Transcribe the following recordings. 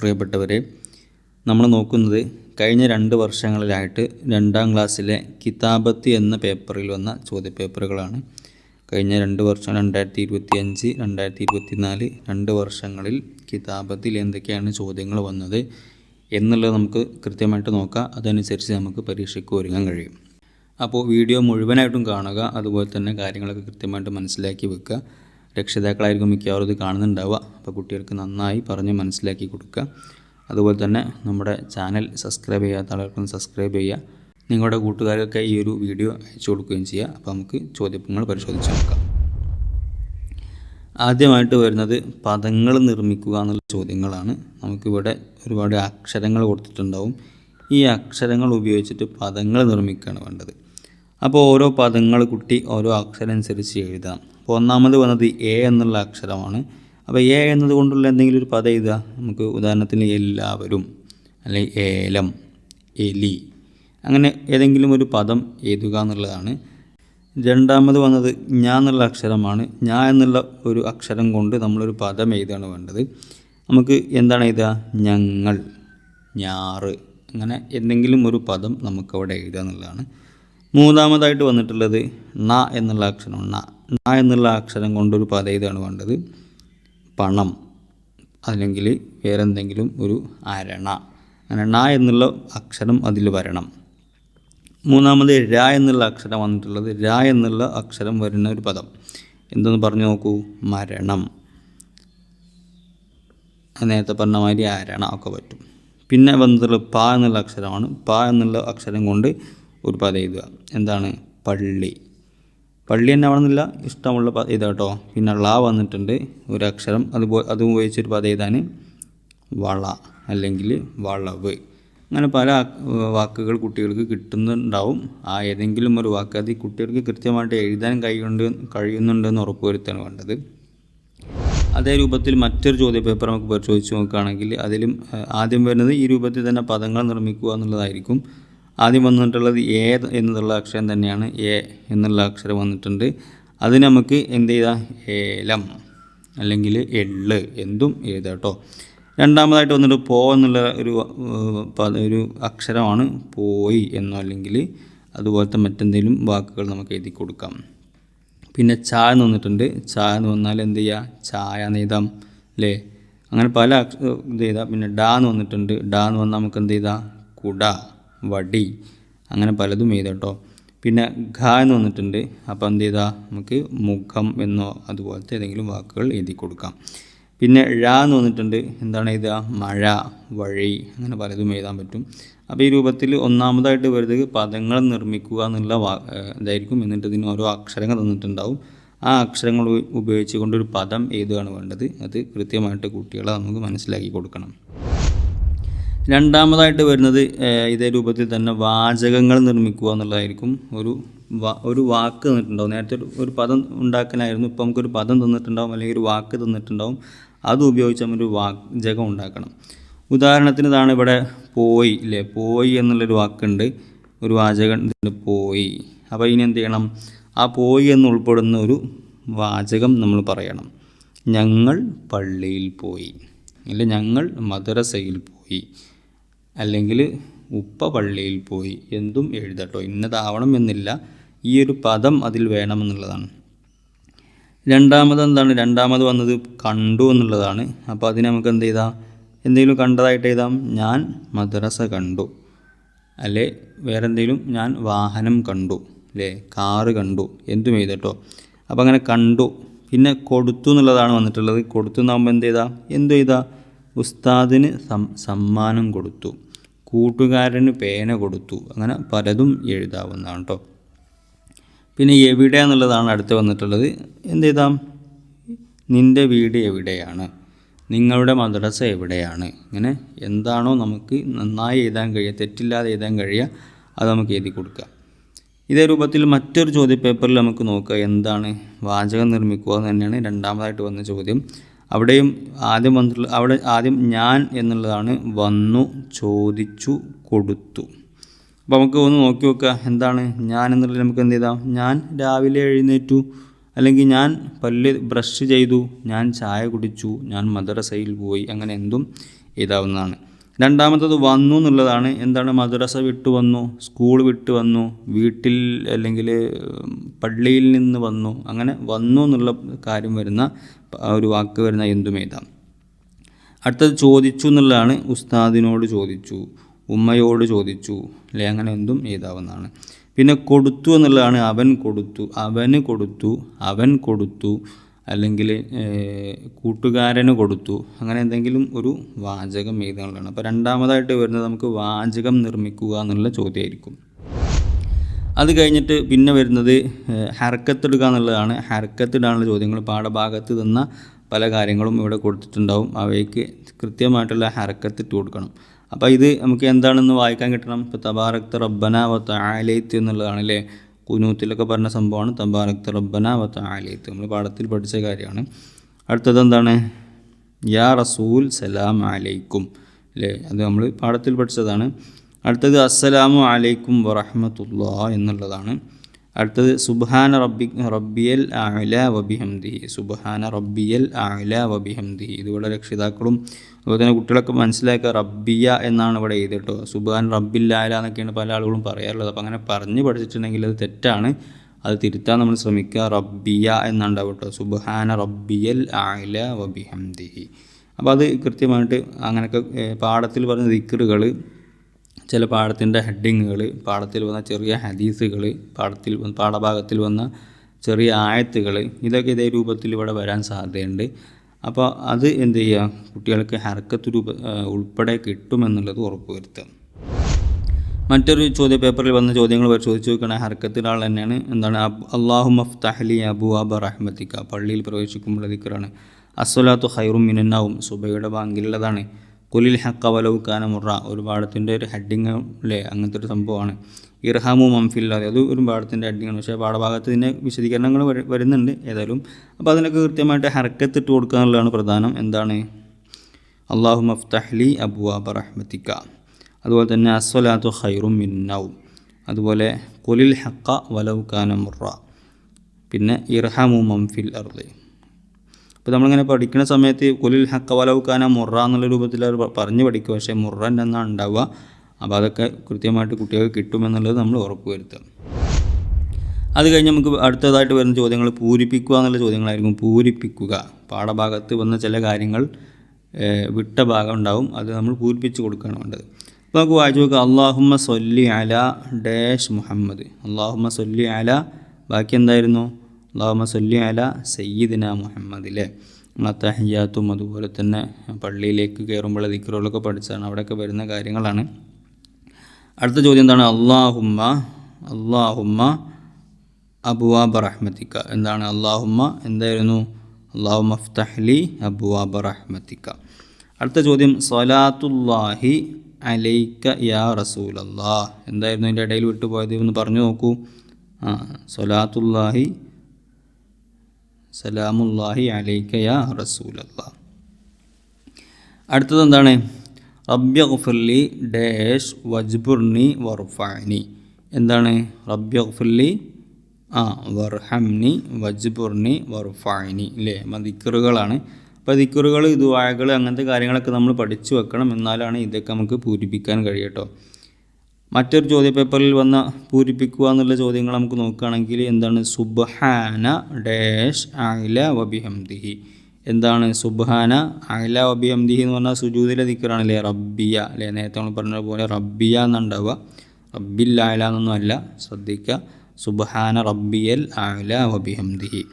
പ്രിയപ്പെട്ടവരെ നമ്മൾ നോക്കുന്നത് കഴിഞ്ഞ രണ്ട് വർഷങ്ങളിലായിട്ട് രണ്ടാം ക്ലാസ്സിലെ കിതാബത്ത് എന്ന പേപ്പറിൽ വന്ന ചോദ്യപേപ്പറുകളാണ്. കഴിഞ്ഞ രണ്ട് വർഷം രണ്ടായിരത്തി ഇരുപത്തി അഞ്ച് രണ്ടായിരത്തി ഇരുപത്തി നാല് രണ്ട് വർഷങ്ങളിൽ കിതാബത്തിൽ എന്തൊക്കെയാണ് ചോദ്യങ്ങൾ വന്നത് എന്നുള്ളത് നമുക്ക് കൃത്യമായിട്ട് നോക്കാം. അതനുസരിച്ച് നമുക്ക് പരീക്ഷയ്ക്ക് ഒരുങ്ങാൻ കഴിയും. അപ്പോൾ വീഡിയോ മുഴുവനായിട്ടും കാണുക അതുപോലെ തന്നെ കാര്യങ്ങളൊക്കെ കൃത്യമായിട്ട് മനസ്സിലാക്കി വെക്കുക. രക്ഷിതാക്കളായിരിക്കും മിക്കവാറും ഇത് കാണുന്നുണ്ടാവുക. അപ്പോൾ കുട്ടികൾക്ക് നന്നായി പറഞ്ഞ് മനസ്സിലാക്കി കൊടുക്കുക. അതുപോലെ തന്നെ നമ്മുടെ ചാനൽ സബ്സ്ക്രൈബ് ചെയ്യാത്ത ആളുകൾക്കൊന്ന് സബ്സ്ക്രൈബ് ചെയ്യുക. നിങ്ങളുടെ കൂട്ടുകാർക്കൊക്കെ ഈ ഒരു വീഡിയോ അയച്ചു കൊടുക്കുകയും ചെയ്യുക. അപ്പോൾ നമുക്ക് ചോദ്യങ്ങൾ പരിശോധിച്ച് നോക്കാം. ആദ്യമായിട്ട് വരുന്നത് പദങ്ങൾ നിർമ്മിക്കുക എന്നുള്ള ചോദ്യങ്ങളാണ്. നമുക്കിവിടെ ഒരുപാട് അക്ഷരങ്ങൾ കൊടുത്തിട്ടുണ്ടാവും. ഈ അക്ഷരങ്ങൾ ഉപയോഗിച്ചിട്ട് പദങ്ങൾ നിർമ്മിക്കുകയാണ് വേണ്ടത്. അപ്പോൾ ഓരോ പദങ്ങൾ കുട്ടി ഓരോ അക്ഷരം അനുസരിച്ച് എഴുതാം. ഒന്നാമത് വന്നത് എ എന്നുള്ള അക്ഷരമാണ്. അപ്പോൾ എ എന്നത് കൊണ്ടുള്ള എന്തെങ്കിലും ഒരു പദം എഴുതുക. നമുക്ക് ഉദാഹരണത്തിന് എല്ലാവരും അല്ലെങ്കിൽ ഏലം എലി അങ്ങനെ ഏതെങ്കിലും ഒരു പദം എഴുതുക എന്നുള്ളതാണ്. രണ്ടാമത് വന്നത് ഞാ എന്നുള്ള അക്ഷരമാണ്. ഞാ എന്നുള്ള ഒരു അക്ഷരം കൊണ്ട് നമ്മളൊരു പദം എഴുതുകയാണ് വേണ്ടത്. നമുക്ക് എന്താണ് എഴുതുക? ഞങ്ങൾ ഞാറ് അങ്ങനെ എന്തെങ്കിലും ഒരു പദം നമുക്കവിടെ എഴുതുക എന്നുള്ളതാണ്. മൂന്നാമതായിട്ട് വന്നിട്ടുള്ളത് ന എന്നുള്ള അക്ഷരം ന. ന എന്നുള്ള അക്ഷരം കൊണ്ടൊരു പദം ഇതാണ് വേണ്ടത്. പണം അല്ലെങ്കിൽ വേറെ എന്തെങ്കിലും ഒരു അരണ. അങ്ങനെ ന എന്നുള്ള അക്ഷരം അതിൽ വരണം. മൂന്നാമത് ര എന്നുള്ള അക്ഷരം വന്നിട്ടുള്ളത് ര എന്നുള്ള അക്ഷരം വരുന്ന ഒരു പദം. എന്തെന്ന് പറഞ്ഞു നോക്കൂ? മരണം. നേരത്തെ പറഞ്ഞ മാതിരി അരണ ഒക്കെ പറ്റും. പിന്നെ വന്നിട്ടുള്ള പ എന്നുള്ള അക്ഷരമാണ്. പ എന്നുള്ള അക്ഷരം കൊണ്ട് ഒരു എഴുതുക. എന്താണ്? പള്ളി. പള്ളി തന്നെ ആവണമെന്നില്ല. ഇഷ്ടമുള്ള പദം ഇതാ കേട്ടോ. പിന്നെ ള വന്നിട്ടുണ്ട്. ഒരു അക്ഷരം അതുപോലെ അത് ഉപയോഗിച്ചൊരു പദം എഴുതാൻ. വള അല്ലെങ്കിൽ വളവ്. അങ്ങനെ പല വാക്കുകൾ കുട്ടികൾക്ക് കിട്ടുന്നുണ്ടാവും. ആ ഏതെങ്കിലും ഒരു വാക്ക് അത് കുട്ടികൾക്ക് കൃത്യമായിട്ട് എഴുതാൻ കഴിയുന്നുണ്ട് കഴിയുന്നുണ്ടെന്ന് ഉറപ്പുവരുത്താണ് വേണ്ടത്. അതേ രൂപത്തിൽ മറ്റൊരു ചോദ്യപേപ്പർ നമുക്ക് പരിശോധിച്ച് നോക്കുകയാണെങ്കിൽ അതിലും ആദ്യം വരുന്നത് ഈ രൂപത്തിൽ തന്നെ പദങ്ങൾ നിർമ്മിക്കുക എന്നുള്ളതായിരിക്കും. ആദ്യം വന്നിട്ടുള്ളത് എ എന്നുള്ള അക്ഷരം തന്നെയാണ് എ എന്നുള്ള അക്ഷരം വന്നിട്ടുണ്ട്. അതിന് നമുക്ക് എന്ത് ചെയ്താൽ ഏലം അല്ലെങ്കിൽ എള്ള് എന്തും എഴുതാം കേട്ടോ. രണ്ടാമതായിട്ട് വന്നിട്ട് പോ എന്നുള്ള ഒരു ഒരു അക്ഷരമാണ് പോയി എന്നോ അല്ലെങ്കിൽ അതുപോലത്തെ മറ്റെന്തെങ്കിലും വാക്കുകൾ നമുക്ക് എഴുതി കൊടുക്കാം. പിന്നെ ച എന്ന് വന്നിട്ടുണ്ട്. ച എന്ന് വന്നാൽ എന്ത് ചെയ്യുക ചായ എന്ന് എഴുതാം അല്ലേ അങ്ങനെ പല ഇത് ചെയ്താൽ പിന്നെ ഡാ എന്ന് വന്നിട്ടുണ്ട്. ഡാ എന്ന് വന്നാൽ നമുക്ക് എന്ത് ചെയ്താൽ കുട. വടി. അങ്ങനെ പലതും എഴുതാം കേട്ടോ പിന്നെ ഘ എന്ന് വന്നിട്ടുണ്ട്. അപ്പോൾ എന്ത് ചെയ്താൽ നമുക്ക് മുഖം എന്നോ അതുപോലത്തെ ഏതെങ്കിലും വാക്കുകൾ എഴുതി കൊടുക്കാം. പിന്നെ ഴ എന്ന് വന്നിട്ടുണ്ട്. എന്താണ് എഴുതുക? മഴ വഴി അങ്ങനെ പലതും എഴുതാൻ പറ്റും. അപ്പോൾ ഈ രൂപത്തിൽ ഒന്നാമതായിട്ട് വരുന്നത് പദങ്ങൾ നിർമ്മിക്കുക എന്നുള്ള വാ ഇതായിരിക്കും. എന്നിട്ട് ഇതിന് ഓരോ അക്ഷരങ്ങൾ തന്നിട്ടുണ്ടാവും. ആ അക്ഷരങ്ങൾ ഉപയോഗിച്ചുകൊണ്ട് ഒരു പദം എഴുതുകയാണ് വേണ്ടത്. അത് കൃത്യമായിട്ട് കുട്ടികളെ നമുക്ക് മനസ്സിലാക്കി കൊടുക്കണം. രണ്ടാമതായിട്ട് വരുന്നത് ഇതേ രൂപത്തിൽ തന്നെ വാചകങ്ങൾ നിർമ്മിക്കുക എന്നുള്ളതായിരിക്കും. ഒരു ഒരു വാക്ക് തന്നിട്ടുണ്ടാവും. നേരത്തെ ഒരു പദം ഉണ്ടാക്കാനായിരുന്നു ഇപ്പോൾ നമുക്കൊരു പദം തന്നിട്ടുണ്ടാവും അല്ലെങ്കിൽ ഒരു വാക്ക് തന്നിട്ടുണ്ടാവും. അത് ഉപയോഗിച്ച് നമ്മൾ ഒരു വാചകം ഉണ്ടാക്കണം. ഉദാഹരണത്തിന് ഇതാണ് ഇവിടെ പോയി ഇല്ലേ? പോയി എന്നുള്ളൊരു വാക്കുണ്ട്. ഒരു വാചകം പോയി. അപ്പോൾ ഇനി എന്ത് ചെയ്യണം? ആ പോയി എന്ന് ഉൾപ്പെടുന്ന ഒരു വാചകം നമ്മൾ പറയണം. ഞങ്ങൾ പള്ളിയിൽ പോയി. അല്ലെ ഞങ്ങൾ മദ്രസയിൽ പോയി. അല്ലെങ്കിൽ ഉപ്പ പള്ളിയിൽ പോയി എന്തും എഴുതട്ടോ. ഇന്നതാവണം എന്നില്ല ഈ ഒരു പദം അതിൽ വേണമെന്നുള്ളതാണ്. രണ്ടാമത് എന്താണ് രണ്ടാമത് വന്നത് കണ്ടു എന്നുള്ളതാണ്. അപ്പോൾ അതിന് നമുക്ക് എന്ത് ചെയ്താം എന്തെങ്കിലും കണ്ടതായിട്ട് എഴുതാം. ഞാൻ മദ്രസ കണ്ടു. അല്ലേ? വേറെ എന്തെങ്കിലും ഞാൻ വാഹനം കണ്ടു. അല്ലേ? കാറ് കണ്ടു. എന്തും എഴുതട്ടോ. അപ്പോൾ അങ്ങനെ കണ്ടു. പിന്നെ കൊടുത്തു എന്നുള്ളതാണ് വന്നിട്ടുള്ളത്. കൊടുത്തു എന്നാകുമ്പോൾ എന്ത് ചെയ്താൽ എന്തു ചെയ്താൽ ഉസ്താദിന് സമ്മാനം കൊടുത്തു. കൂട്ടുകാരന് പേന കൊടുത്തു. അങ്ങനെ പലതും എഴുതാവുന്നതാണ് കേട്ടോ പിന്നെ എവിടെ എന്നുള്ളതാണ് അടുത്ത് വന്നിട്ടുള്ളത്. എന്ത് ചെയ്താം നിന്റെ വീട് എവിടെയാണ്? നിങ്ങളുടെ മദ്രസ എവിടെയാണ്? ഇങ്ങനെ എന്താണോ നമുക്ക് നന്നായി എഴുതാൻ കഴിയുക തെറ്റില്ലാതെ എഴുതാൻ കഴിയുക അത് നമുക്ക് എഴുതി കൊടുക്കുക. ഇതേ രൂപത്തിൽ മറ്റൊരു ചോദ്യപേപ്പറിൽ നമുക്ക് നോക്കുക എന്താണ് വാചകം നിർമ്മിക്കുക എന്ന് തന്നെയാണ് രണ്ടാമതായിട്ട് വന്ന ചോദ്യം. അവിടെയും ആദ്യം വന്നിട്ടുള്ള അവിടെ ആദ്യം ഞാൻ എന്നുള്ളതാണ് വന്നു ചോദിച്ചു കൊടുത്തു. അപ്പോൾ നമുക്ക് ഒന്ന് നോക്കി നോക്കുക എന്താണ് ഞാൻ എന്നുള്ളത് നമുക്ക് എന്ത് ചെയ്താം? ഞാൻ രാവിലെ എഴുന്നേറ്റു അല്ലെങ്കിൽ ഞാൻ പല്ല് ബ്രഷ് ചെയ്തു ഞാൻ ചായ കുടിച്ചു ഞാൻ മദ്രസയിൽ പോയി അങ്ങനെ എന്തും എഴുതാവുന്നതാണ്. രണ്ടാമത്തത് വന്നു എന്നുള്ളതാണ്. എന്താണ് മദ്രസ വിട്ടു വന്നു സ്കൂൾ വിട്ടു വന്നു വീട്ടിൽ അല്ലെങ്കിൽ പള്ളിയിൽ നിന്ന് വന്നു അങ്ങനെ വന്നു എന്നുള്ള കാര്യം വരുന്ന ഒരു വാക്ക് വരുന്ന എന്തും അടുത്തത് ചോദിച്ചു എന്നുള്ളതാണ്. ഉസ്താദിനോട് ചോദിച്ചു ഉമ്മയോട് ചോദിച്ചു അല്ലെ? അങ്ങനെ എന്തും എഴുതാവുന്നതാണ് പിന്നെ കൊടുത്തു എന്നുള്ളതാണ് അവൻ കൊടുത്തു അവന് കൊടുത്തു അവൻ കൊടുത്തു അല്ലെങ്കിൽ കൂട്ടുകാരന് കൊടുത്തു. അങ്ങനെ എന്തെങ്കിലും ഒരു വാചകം എഴുതാനുള്ളതാണ്. അപ്പോൾ രണ്ടാമതായിട്ട് വരുന്നത് നമുക്ക് വാചകം നിർമ്മിക്കുക എന്നുള്ള ചോദ്യമായിരിക്കും. അത് കഴിഞ്ഞിട്ട് പിന്നെ വരുന്നത് ഹർക്കത്തെടുക്കുക എന്നുള്ളതാണ്. ഹർക്കത്തിടാനുള്ള ചോദ്യങ്ങൾ പാഠഭാഗത്ത് തന്ന പല കാര്യങ്ങളും ഇവിടെ കൊടുത്തിട്ടുണ്ടാവും. അവയ്ക്ക് കൃത്യമായിട്ടുള്ള ഹർക്കത്തിട്ട് കൊടുക്കണം. അപ്പോൾ ഇത് നമുക്ക് എന്താണെന്ന് വായിക്കാൻ കിട്ടണം? ഇപ്പോൾ തബാറക്ത റബ്ബന വ താലേത്ത് എന്നുള്ളതാണ് അല്ലേ കുനൂത്തിലൊക്കെ പറഞ്ഞ സംഭവമാണ്. തബാറക്ത റബ്ബന വ താലേത്ത് നമ്മൾ പാഠത്തിൽ പഠിച്ച കാര്യമാണ്. അടുത്തത് എന്താണ്? യാ റസൂൽ സലാം അലൈക്കും. അല്ലേ? അത് നമ്മൾ പാഠത്തിൽ പഠിച്ചതാണ്. അടുത്തത് അസ്സലാമു അലൈക്കും വറഹമത്തുള്ള എന്നുള്ളതാണ്. അടുത്തത് സുബാന റബ്ബി റബ്ബിയൽ ആല വബിഹംദി സുബാന റബ്ബിയൽ ആല വബിഹംദി ഇതിവിടെ രക്ഷിതാക്കളും അതുപോലെ തന്നെ കുട്ടികളൊക്കെ മനസ്സിലാക്കുക റബ്ബിയ എന്നാണ് ഇവിടെ എഴുതിട്ടോ സുബാൻ റബ്ബിൽ എന്നൊക്കെയാണ് പല ആളുകളും പറയാറുള്ളത്. അപ്പോൾ അങ്ങനെ പറഞ്ഞ് പഠിച്ചിട്ടുണ്ടെങ്കിൽ അത് തെറ്റാണ്. അത് തിരുത്താൻ നമ്മൾ ശ്രമിക്കുക റബ്ബിയ എന്നുണ്ടാവും കേട്ടോ. സുബാന റബ്ബിയൽ ആല വബിഹംദി അപ്പോൾ അത് കൃത്യമായിട്ട് അങ്ങനെയൊക്കെ പാഠത്തിൽ പറഞ്ഞ ദിക്കറുകൾ ചില പാഠത്തിന്റെ ഹെഡിങ്ങുകൾ പാഠത്തിൽ വന്ന ചെറിയ ഹദീസുകൾ പാഠത്തിൽ പാഠഭാഗത്തിൽ വന്ന ചെറിയ ആയത്തുകൾ ഇതൊക്കെ ഇതേ രൂപത്തിൽ ഇവിടെ വരാൻ സാധ്യതയുണ്ട്. അപ്പോൾ അത് എന്ത് ചെയ്യുക? കുട്ടികൾക്ക് ഹർക്കത്ത് രൂപ ഉൾപ്പെടെ കിട്ടുമെന്നുള്ളത് ഉറപ്പുവരുത്തുക. മറ്റൊരു ചോദ്യ പേപ്പറിൽ വന്ന ചോദ്യങ്ങൾ പരിശോധിച്ച് നോക്കണ ഹർക്കത്തിൽ ആൾ തന്നെയാണ്. എന്താണ്? അള്ളാഹു മഫ്തഹലി അബു അബ റഹ്മത്തിക്ക പള്ളിയിൽ പ്രവേശിക്കുമ്പോൾ ദിക്കറാണ് അസ്വലാത്തു ഹൈറും മിനന്നാവും. സുബയുടെ ബാങ്കിലുള്ളതാണ്. കുലിൽ ഹക്ക കാന മുറ. ഒരു പാഠത്തിന്റെ ഒരു ഹെഡിങ് അല്ലേ അങ്ങനത്തെ ഒരു സംഭവമാണ്. ഇർഹാമു മംഫില്ലാതെ അത് ഒരു പാഠത്തിന്റെ ഹെഡിങ്ങാണ്. പക്ഷേ പാഠഭാഗത്ത് ഇതിന്റെ വിശദീകരണങ്ങൾ വരുന്നുണ്ട് ഏതായാലും. അപ്പോൾ അതിനൊക്കെ കൃത്യമായിട്ട് ഹർക്കത്തിട്ട് കൊടുക്കുക എന്നുള്ളതാണ് പ്രധാനം. എന്താണ്? അള്ളാഹു മഫ്തഹ്ലി അബു റഹ്മത്തിക്ക. അതുപോലെ തന്നെ അസ്വലാത്തു ഹൈറും മിന്നാവും അതുപോലെ കുലിൽ ഹക്ക കാന മുറ. പിന്നെ ഇർഹാമു മംഫിൽ അർദ്. അപ്പോൾ നമ്മളിങ്ങനെ പഠിക്കുന്ന സമയത്ത് കുലിൽ ഹക്കവലവുക്കാന വലവ് കാന മുറ എന്നുള്ള രൂപത്തിൽ പറഞ്ഞ് പഠിക്കുക പക്ഷേ മുറൻ എന്നാണ് ഉണ്ടാവുക. അപ്പോൾ അതൊക്കെ കൃത്യമായിട്ട് കുട്ടികൾക്ക് കിട്ടുമെന്നുള്ളത് നമ്മൾ ഉറപ്പ് വരുത്തുക. അത് കഴിഞ്ഞ് നമുക്ക് അടുത്തതായിട്ട് വരുന്ന ചോദ്യങ്ങൾ പൂരിപ്പിക്കുക എന്നുള്ള ചോദ്യങ്ങളായിരിക്കും. പൂരിപ്പിക്കുക. പാഠഭാഗത്ത് വന്ന ചില കാര്യങ്ങൾ വിട്ട ഭാഗം ഉണ്ടാവും. അത് നമ്മൾ പൂരിപ്പിച്ച് കൊടുക്കുകയാണ് വേണ്ടത്. അപ്പോൾ നമുക്ക് വായിച്ചു നോക്കുക അള്ളാഹുമ്മ സൊല്ലി അല ഡാഷ് മുഹമ്മദ്. അള്ളാഹുമ്മ സൊല്ലി അല. ബാക്കി എന്തായിരുന്നു? അള്ളാഹുമ്മ സല്ലി അല സയ്യിദിന മുഹമ്മദ് അല്ലേ തഹിയാത്തും അതുപോലെ തന്നെ പള്ളിയിലേക്ക് കയറുമ്പോൾ ദിക്കറുകളൊക്കെ പഠിച്ചാണ് അവിടെയൊക്കെ വരുന്ന കാര്യങ്ങളാണ്. അടുത്ത ചോദ്യം എന്താണ്? അള്ളാഹുമ്മ അള്ളാഹുമ്മ അബുവാബ റഹ്മത്തിക്ക. എന്താണ് അള്ളാഹുമ്മ എന്തായിരുന്നു? അള്ളാഹു മഫ്തഹ്ലി അബുവാബ റഹ്മത്തിക്ക. അടുത്ത ചോദ്യം സലാത്തുല്ലാഹി അലൈക്ക യാ അള്ളാഹ് എന്തായിരുന്നു അതിന്റെ ഇടയിൽ വിട്ടുപോയത് എന്ന് പറഞ്ഞു നോക്കൂ. ആ സലാത്തുല്ലാഹി സലാമുല്ലാഹി അലൈക്കയ യാ റസൂൽ അടുത്തത് എന്താണ്? റബ്യ ഗുഫർലി ഡാഷ് വജ്ബുർണി വർഫാനി എന്താണ്? റബ്യ ആ വർഹംനി വജ്ബുർണി വർഫാനി അല്ലേ ദിക്കറുകളാണ് അപ്പോൾ ദിക്കറുകൾ ഇതുവായകൾ അങ്ങനത്തെ കാര്യങ്ങളൊക്കെ നമ്മൾ പഠിച്ചു വെക്കണം. എന്നാലാണ് ഇതൊക്കെ നമുക്ക് പൂരിപ്പിക്കാൻ കഴിയട്ടോ. മറ്റൊരു ചോദ്യ പേപ്പറിൽ വന്ന പൂരിപ്പിക്കുക എന്നുള്ള ചോദ്യങ്ങൾ നമുക്ക് നോക്കുകയാണെങ്കിൽ എന്താണ്? സുബ്ഹാന ഡാഷ് അല വബിഹംദിഹി. എന്താണ് സുബ്ഹാന അല വബിഹംദിഹി എന്ന് പറഞ്ഞാൽ സുജൂദിലെ ദിക്കറാണല്ലേ? റബ്ബിയ അല്ലേ? നേരത്തെ നമ്മൾ പറഞ്ഞ പോലെ റബ്ബിയ എന്നുണ്ടാവുക. റബ്ബിൽ അല എന്നൊന്നും അല്ല. ശ്രദ്ധിക്കുക. സുബ്ഹാന റബ്ബിയൽ അല വബിഹംദിഹി.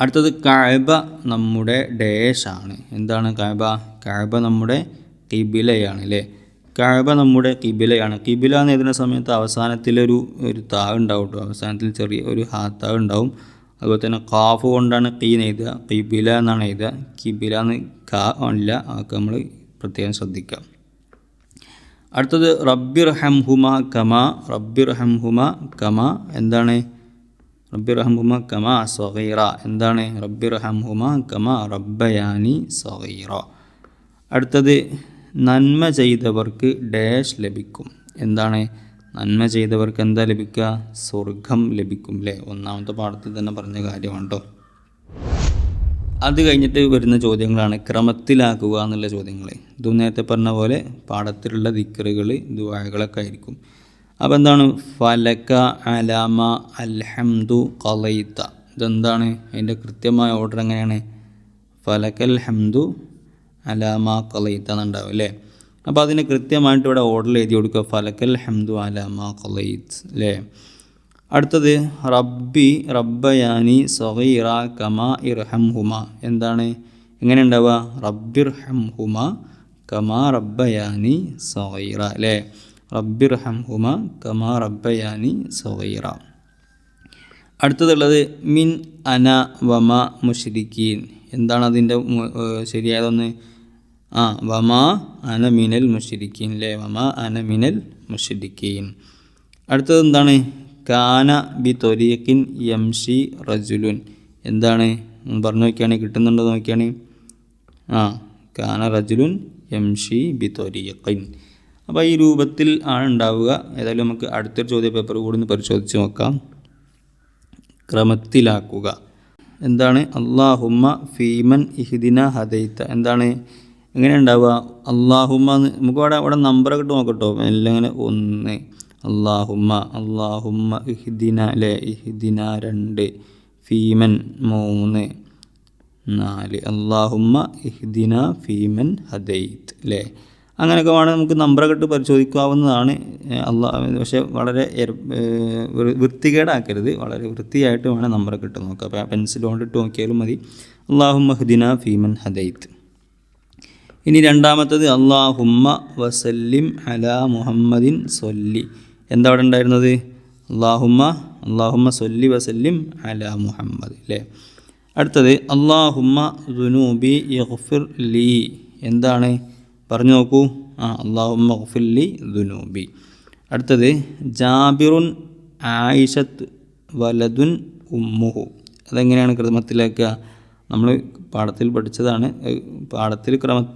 അടുത്തത് കഅബ നമ്മുടെ ഡേഷാണ് എന്താണ് കഅബ? കഅബ നമ്മുടെ കിബിലയാണ് അല്ലേ? കഅബ നമ്മുടെ കിബിലയാണ്. കിബില എന്ന് എഴുതുന്ന സമയത്ത് അവസാനത്തിലൊരു ഒരു താ ഉണ്ടാവും കേട്ടോ അവസാനത്തിൽ ചെറിയ ഒരു ഹാത്താവ് ഉണ്ടാവും അതുപോലെ തന്നെ കാഫ് കൊണ്ടാണ് കീന്ന് എഴുതുക. കിബില എന്നാണ് എഴുതുക. കിബില എന്ന് കാ അല്ല. അതൊക്കെ നമ്മൾ പ്രത്യേകം ശ്രദ്ധിക്കാം. അടുത്തത് റബ്ബിർ ഹംഹുമ കമ. റബ്ബിർ ഹംഹുമ കമ. എന്താണ്? റബ്ബിർ ഹംഹുമ കമ സഗീറ. എന്താണ്? റബ്ബിർ ഹംഹുമ കമ റബ്ബയാനി സഗീറ. അടുത്തത് നന്മ ചെയ്തവർക്ക് ഡാഷ് ലഭിക്കും. എന്താണ്? നന്മ ചെയ്തവർക്ക് എന്താ ലഭിക്കുക? സ്വർഗം ലഭിക്കും അല്ലേ ഒന്നാമത്തെ പാഠത്തിൽ തന്നെ പറഞ്ഞ കാര്യമാണ് അത് കഴിഞ്ഞിട്ട് വരുന്ന ചോദ്യങ്ങളാണ് ക്രമത്തിലാക്കുക എന്നുള്ള ചോദ്യങ്ങൾ ഇതും നേരത്തെ പറഞ്ഞ പോലെ പാഠത്തിലുള്ള ദിക്കറുകൾ ദുബായകളൊക്കെ ആയിരിക്കും. അപ്പോൾ എന്താണ്? ഫലക അലാമ അൽഹംദു കലൈത്ത ഇതെന്താണ്? അതിന്റെ കൃത്യമായ ഓർഡർ എങ്ങനെയാണ്? ഫലക്കൽ ഹംദു അലാമ കളയിത്ത എന്നുണ്ടാവും അല്ലേ അപ്പോൾ അതിന് കൃത്യമായിട്ട് ഇവിടെ ഓർഡർ എഴുതി കൊടുക്കുക. ഫലക്കൽ ഹംദു അലാമ കളയിത്ത് അല്ലേ അടുത്തത് റബ്ബി റബ്ബയാനി സഗീറ കമാ ഇർഹം ഹുമ എന്താണ്? എങ്ങനെ ഉണ്ടാവുക? റബ്ബിർഹം ഹുമ കമാ റബ്ബയാനി സഗീറ അല്ലേ റബ്ബിർഹം ഹുമ കമാ റബ്ബയാനി സഗീറ. അടുത്തതുള്ളത് മിൻ അന വമ മുഷ്രിക്കീൻ. എന്താണ് അതിന്റെ ശരിയായതൊന്ന്? ആ വമ അന മിനൽ മുഷ്രിക്കീൻ അല്ലേ വമ അന മിനൽ മുഷ്രിക്കീൻ. അടുത്തത് എന്താണ്? കാന ബി തൊരീഖിൻ യംഷി റജുലുൻ. എന്താണ്? പറഞ്ഞു നോക്കിയാണ് കിട്ടുന്നുണ്ടോ നോക്കിയാണ്. ആ കാന റജുലുൻ യംഷി ബി തൊരീഖിൻ. അപ്പോൾ ഈ രൂപത്തിൽ ആണ് ഉണ്ടാവുക. ഏതായാലും നമുക്ക് അടുത്തൊരു ചോദ്യ പേപ്പർ കൂടി ഒന്ന് പരിശോധിച്ച് നോക്കാം. ക്രമത്തിലാക്കുക. എന്താണ്? അള്ളാഹുമ്മ ഫീമൻ ഇഹ്ദിന ഹദൈത്ത എന്താണ്? എങ്ങനെ ഉണ്ടാവുക? അള്ളാഹുമ്മ നമുക്ക് അവിടെ അവിടെ നമ്പറൊക്കെ ഇട്ട് നോക്കട്ടോ എല്ലാം ഇങ്ങനെ ഒന്ന്. അള്ളാഹുമ്മ അള്ളാഹുമ്മ ഇഹ്ദിന അല്ലേ ഇഹ്ദിന രണ്ട്. ഫീമൻ മൂന്ന്. നാല്. അള്ളാഹുമ്മ ഇഹ്ദിന ഫീമൻ ഹദൈത്ത് അല്ലേ അങ്ങനെയൊക്കെ വേണം നമുക്ക് നമ്പറൊക്കെ ഇട്ട് പരിശോധിക്കാവുന്നതാണ്. അള്ളാ പക്ഷേ വളരെ വൃത്തികേടാക്കരുത്. വളരെ വൃത്തിയായിട്ട് വേണം നമ്പറൊക്കെ ഇട്ട് നോക്കുക. അപ്പോൾ പെൻസിൽ കൊണ്ട് ഇട്ട് നോക്കിയാലും മതി. അള്ളാഹു മഹദിന ഫീമൻ ഹദൈത്ത് ഇനി രണ്ടാമത്തത് അള്ളാഹുമ്മ വസല്ലിം അല മുഹമ്മദിൻ സൊല്ലി എന്താ അവിടെ ഉണ്ടായിരുന്നത്? അള്ളാഹുമ്മ അള്ളാഹുമ്മ സൊല്ലി വസല്ലിം അല മുഹമ്മദ് അല്ലേ അടുത്തത് അള്ളാഹുമ്മ ദുനൂബി യഹ്ഫിർ ലീ. എന്താണ്? പറഞ്ഞു നോക്കൂ. ആ അള്ളാഹു ഗഫില്ലി ദുനൂബി. അടുത്തത് ജാബിറുൻ ആയിഷത്ത് വലതുൻ ഉമ്മുഹു. അതെങ്ങനെയാണ് ക്രമത്തിലാക്കുക? നമ്മൾ പാഠത്തിൽ പഠിച്ചതാണ്. പാഠത്തിൽ ക്രമ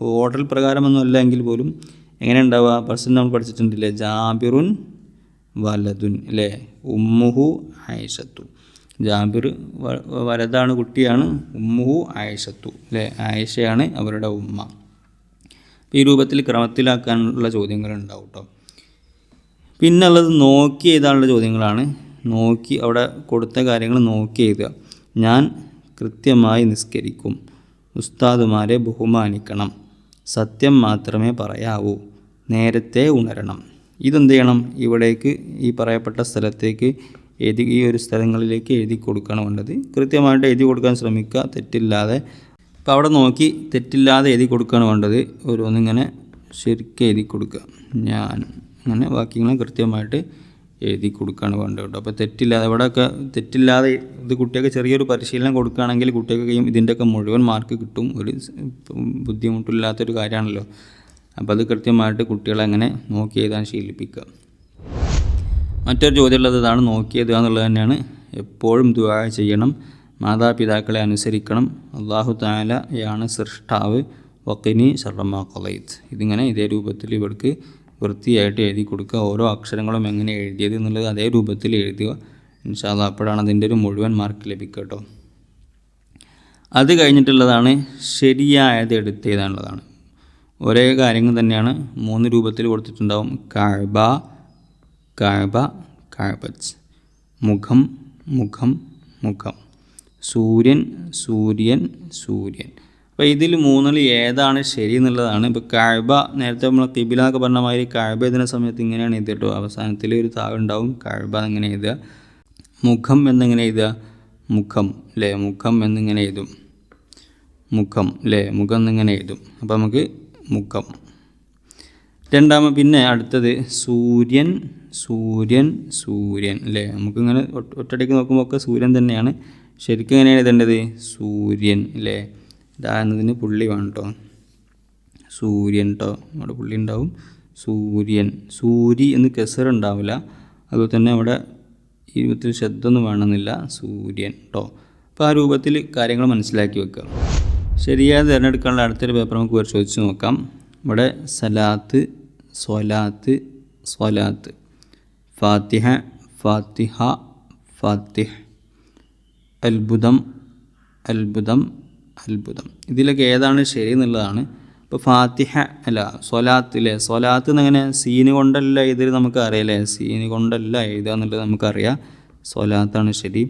ഓർഡർ പ്രകാരമൊന്നുമല്ല എങ്കിൽ പോലും എങ്ങനെ ഫസ്റ്റ് നമ്മൾ പഠിച്ചിട്ടുണ്ടല്ലേ? ജാബിറുൻ വലതുൻ അല്ലേ? ഉമ്മുഹു ആയിഷത്തു. ജാബിർ വലതാണ് കുട്ടിയാണ് ഉമ്മുഹു ആയിഷത്തു അല്ലേ? ആയിഷയാണ് അവരുടെ ഉമ്മ. ഈ രൂപത്തിൽ ക്രമത്തിലാക്കാനുള്ള ചോദ്യങ്ങൾ ഉണ്ടാവും കേട്ടോ പിന്നെ ഉള്ളത് നോക്കി എഴുതാനുള്ള ചോദ്യങ്ങളാണ്. നോക്കി അവിടെ കൊടുത്ത കാര്യങ്ങൾ നോക്കി എഴുതുക. ഞാൻ കൃത്യമായി നിസ്കരിക്കും. ഉസ്താദുമാരെ ബഹുമാനിക്കണം. സത്യം മാത്രമേ പറയാവൂ. നേരത്തെ ഉണരണം. ഇതെന്ത് ചെയ്യണം? ഇവിടേക്ക് ഈ പറയപ്പെട്ട സ്ഥലത്തേക്ക് എഴുതി ഈ ഒരു സ്ഥലങ്ങളിലേക്ക് എഴുതി കൊടുക്കണം വേണ്ടത് കൃത്യമായിട്ട് എഴുതി കൊടുക്കാൻ ശ്രമിക്കുക. തെറ്റില്ലാതെ അപ്പോൾ അവിടെ നോക്കി തെറ്റില്ലാതെ എഴുതി കൊടുക്കുകയാണ് വേണ്ടത്. ഓരോന്നിങ്ങനെ ശരിക്കും എഴുതി കൊടുക്കുക. ഞാൻ അങ്ങനെ വാക്യങ്ങൾ കൃത്യമായിട്ട് എഴുതി കൊടുക്കുകയാണ് വേണ്ടത് കേട്ടോ. അപ്പോൾ തെറ്റില്ലാതെ ഇവിടെയൊക്കെ തെറ്റില്ലാതെ ഇത് കുട്ടിയൊക്കെ ചെറിയൊരു പരിശീലനം കൊടുക്കുകയാണെങ്കിൽ കുട്ടികൾക്ക് ഇതിന്റെയൊക്കെ മുഴുവൻ മാർക്ക് കിട്ടും. ഒരു ബുദ്ധിമുട്ടില്ലാത്തൊരു കാര്യമാണല്ലോ. അപ്പോൾ അത് കൃത്യമായിട്ട് കുട്ടികളെ അങ്ങനെ നോക്കി എഴുതാൻ ശീലിപ്പിക്കുക. മറ്റൊരു ചോദ്യമുള്ളത് ഇതാണ് നോക്കി എഴുതുക എന്നുള്ളത് തന്നെയാണ്. എപ്പോഴും ദുവാ ചെയ്യണം. മാതാപിതാക്കളെ അനുസരിക്കണം. അള്ളാഹു താലയാണ് സൃഷ്ടാവ്. വക്കിനി ഷർമ്മ കൊലൈത്ത് ഇതിങ്ങനെ ഇതേ രൂപത്തിൽ ഇവർക്ക് വൃത്തിയായിട്ട് എഴുതി കൊടുക്കുക. ഓരോ അക്ഷരങ്ങളും എങ്ങനെ എഴുതിയത് എന്നുള്ളത് അതേ രൂപത്തിൽ എഴുതുക. ഇൻഷാല്ല അപ്പോഴാണ് അതിന്റെ ഒരു മുഴുവൻ മാർക്ക് ലഭിക്കുക കേട്ടോ. അത് കഴിഞ്ഞിട്ടുള്ളതാണ് ശരിയായത് എടുത്തേതാണുള്ളതാണ്. ഒരേ കാര്യങ്ങൾ തന്നെയാണ് മൂന്ന് രൂപത്തിൽ കൊടുത്തിട്ടുണ്ടാവും. കാഴ്ബ കാഴ്ബ കാഴ്ബച്ച് മുഖം മുഖം മുഖം. സൂര്യൻ സൂര്യൻ സൂര്യൻ. അപ്പോൾ ഇതിൽ മൂന്നിൽ ഏതാണ് ശരി എന്നുള്ളതാണ്. ഇപ്പോൾ കാഴ്ബ നേരത്തെ നമ്മൾ കിബില എന്നൊക്കെ പറഞ്ഞ മാതിരി കാഴ്ബ എഴുതുന്ന സമയത്ത് ഇങ്ങനെയാണ് എഴുതിട്ടോ അവസാനത്തിൽ ഒരു താഴുണ്ടാവും കാഴ്ബ എന്നിങ്ങനെ എഴുതുക? മുഖം എന്നിങ്ങനെ എഴുതുക? മുഖം അല്ലേ മുഖം എന്നിങ്ങനെ എഴുതും. മുഖം അല്ലേ മുഖം എന്നിങ്ങനെ എഴുതും. അപ്പോൾ നമുക്ക് മുഖം. രണ്ടാമത് പിന്നെ അടുത്തത് സൂര്യൻ സൂര്യൻ സൂര്യൻ അല്ലേ നമുക്കിങ്ങനെ ഒറ്റയടിക്ക് നോക്കുമ്പോൾ ഒക്കെ സൂര്യൻ തന്നെയാണ്. ശരിക്കും എങ്ങനെയാണ് എഴുതേണ്ടത് സൂര്യൻ അല്ലേ? ഇതാകുന്നതിന് പുള്ളി വേണം കേട്ടോ സൂര്യൻ കേട്ടോ അവിടെ പുള്ളി ഉണ്ടാവും. സൂര്യൻ. സൂരി എന്ന് കെസർ ഉണ്ടാവില്ല. അതുപോലെ തന്നെ അവിടെ ഈ രൂപത്തിൽ ശബ്ദമൊന്നും വേണമെന്നില്ല. സൂര്യൻ കേട്ടോ അപ്പോൾ ആ രൂപത്തിൽ കാര്യങ്ങൾ മനസ്സിലാക്കി വെക്കുക. ശരിയായ തിരഞ്ഞെടുക്കാനുള്ള അടുത്തൊരു പേപ്പർ നമുക്ക് പരിശോധിച്ച് നോക്കാം. ഇവിടെ സലാത്ത് സ്വലാത്ത് സ്വലാത്ത്. ഫാത്തിഹ ഫാത്തിഹ ഫാത്തിഹ്. അത്ഭുതം അത്ഭുതം അത്ഭുതം. ഇതിലൊക്കെ ഏതാണ് ശരി എന്നുള്ളതാണ്. ഇപ്പോൾ ഫാത്തിഹ അല്ല സ്വലാത്തിലെ സൊലാത്ത് എന്നങ്ങനെ സീന് കൊണ്ടല്ല എഴുതി നമുക്ക് അറിയാലേ സീന് കൊണ്ടല്ല എഴുതുക എന്നുള്ളത് നമുക്കറിയാം. സൊലാത്താണ് ശരി.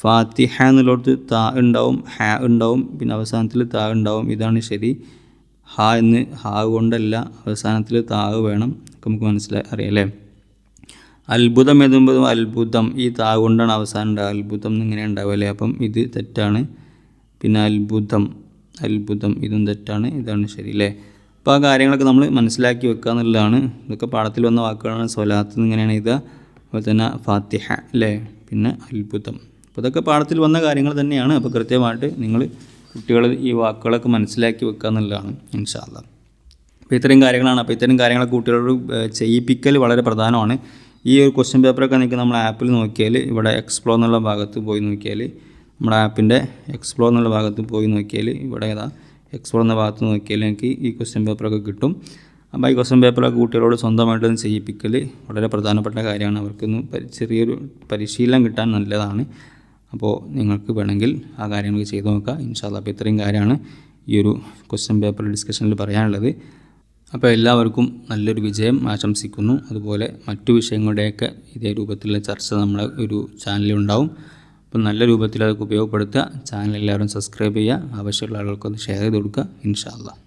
ഫാത്തിഹ എന്നുള്ളടത്ത് താ ഉണ്ടാവും ഹ ഉണ്ടാവും പിന്നെ അവസാനത്തിൽ താ ഉണ്ടാവും. ഇതാണ് ശരി. ഹ എന്ന് ഹാ കൊണ്ടല്ല അവസാനത്തിൽ താവ് വേണം. നമുക്ക് മനസ്സിലായി അറിയാലേ അത്ഭുതം എഴുതുമ്പോൾ അത്ഭുതം. ഈ താ കൊണ്ടാണ് അവസാനം ഉണ്ടാവുക. അത്ഭുതം എന്നിങ്ങനെ ഉണ്ടാവുമല്ലേ അപ്പം ഇത് തെറ്റാണ്. പിന്നെ അത്ഭുതം അത്ഭുതം ഇതും തെറ്റാണ്. ഇതാണ് ശരി അല്ലേ? അപ്പോൾ ആ കാര്യങ്ങളൊക്കെ നമ്മൾ മനസ്സിലാക്കി വെക്കുക എന്നുള്ളതാണ്. ഇതൊക്കെ പാഠത്തിൽ വന്ന വാക്കുകളാണ്. സ്വലാത്ത് ഇങ്ങനെയാണ് ഇത് അതുപോലെ തന്നെ ഫാത്തിഹ അല്ലേ? പിന്നെ അത്ഭുതം. അപ്പോൾ ഇതൊക്കെ പാഠത്തിൽ വന്ന കാര്യങ്ങൾ തന്നെയാണ്. അപ്പോൾ കൃത്യമായിട്ട് നിങ്ങൾ കുട്ടികൾ ഈ വാക്കുകളൊക്കെ മനസ്സിലാക്കി വെക്കുക എന്നുള്ളതാണ് ഇൻഷാല്ല അപ്പോൾ ഇത്രയും കാര്യങ്ങളാണ്. അപ്പോൾ ഇത്തരം കാര്യങ്ങളൊക്കെ കുട്ടികളോട് ചെയ്യിപ്പിക്കൽ വളരെ പ്രധാനമാണ്. ഈ ഒരു ക്വസ്റ്റ്യൻ പേപ്പറൊക്കെ നിങ്ങൾക്ക് നമ്മൾ ആപ്പിൽ നോക്കിയാൽ ഇവിടെ എക്സ്പ്ലോ എന്നുള്ള ഭാഗത്ത് പോയി നോക്കിയാൽ നമ്മുടെ ആപ്പിന്റെ എക്സ്പ്ലോ എന്നുള്ള ഭാഗത്ത് പോയി നോക്കിയാൽ ഇവിടെ ഏതാ എക്സ്പ്ലോ എന്ന ഭാഗത്ത് നോക്കിയാൽ എനിക്ക് ഈ ക്വസ്റ്റ്യൻ പേപ്പറൊക്കെ കിട്ടും. അപ്പോൾ ഈ ക്വസ്റ്റ്യൻ പേപ്പറൊക്കെ കുട്ടികളോട് സ്വന്തമായിട്ടൊന്ന് ചെയ്യിപ്പിക്കൽ വളരെ പ്രധാനപ്പെട്ട കാര്യമാണ്. അവർക്കൊന്ന് ചെറിയൊരു പരിശീലനം കിട്ടാൻ നല്ലതാണ്. അപ്പോൾ നിങ്ങൾക്ക് വേണമെങ്കിൽ ആ കാര്യങ്ങൾ ചെയ്തു നോക്കുക ഇൻഷാല്ല അപ്പോൾ ഇത്രയും കാര്യമാണ് ഈ ഒരു ക്വസ്റ്റ്യൻ പേപ്പർ ഡിസ്കഷനിൽ പറയാനുള്ളത്. അപ്പോൾ എല്ലാവർക്കും നല്ലൊരു വിജയം ആശംസിക്കുന്നു. അതുപോലെ മറ്റു വിഷയങ്ങളുടെയൊക്കെ ഇതേ രൂപത്തിലുള്ള ചർച്ച നമ്മുടെ ഒരു ചാനലിൽ ഉണ്ടാവും അപ്പം നല്ല രൂപത്തിൽ അതൊക്കെ ഉപയോഗപ്പെടുത്തുക. ചാനൽ എല്ലാവരും സബ്സ്ക്രൈബ് ചെയ്യുക. ആവശ്യമുള്ള ആളുകൾക്കൊന്ന് ഷെയർ ചെയ്ത് കൊടുക്കുക. ഇൻഷാല്ല